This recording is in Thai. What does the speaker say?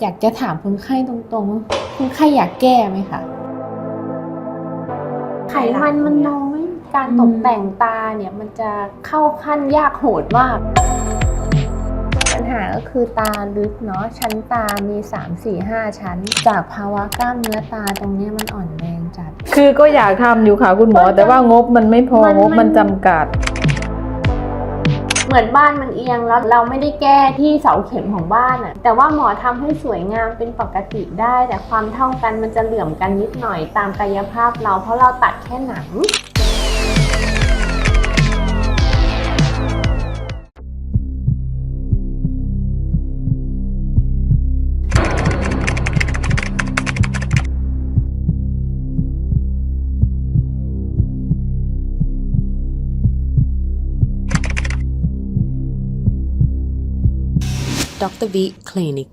อยากจะถามคนไข้ตรงๆคนไข้อยากแก้ไหมคะไขมันมันน้อยการตกแต่งตาเนี่ยมันจะเข้าขั้นยากโหดมาก ปัญหาก็คือตาลึกเนาะชั้นตามี 3 4 5 ชั้น จากภาวะกล้ามเนื้อตาตรงเนี้ยมันอ่อนแรงจัด คือก็อยากทำอยู่ค่ะคุณหมอ แต่ว่างบมันไม่พอมันงบมันมันจำกัด เหมือนบ้านมันเอียงแล้วเราไม่ได้แก้ที่เสาเข็มของบ้านอะแต่ว่าหมอทำให้สวยงามเป็นปกติได้ แต่ความเท่ากันมันจะเหลื่อมกันนิดหน่อยตามกายภาพเราเพราะเราตัดแค่หนัง Dr. V Clinic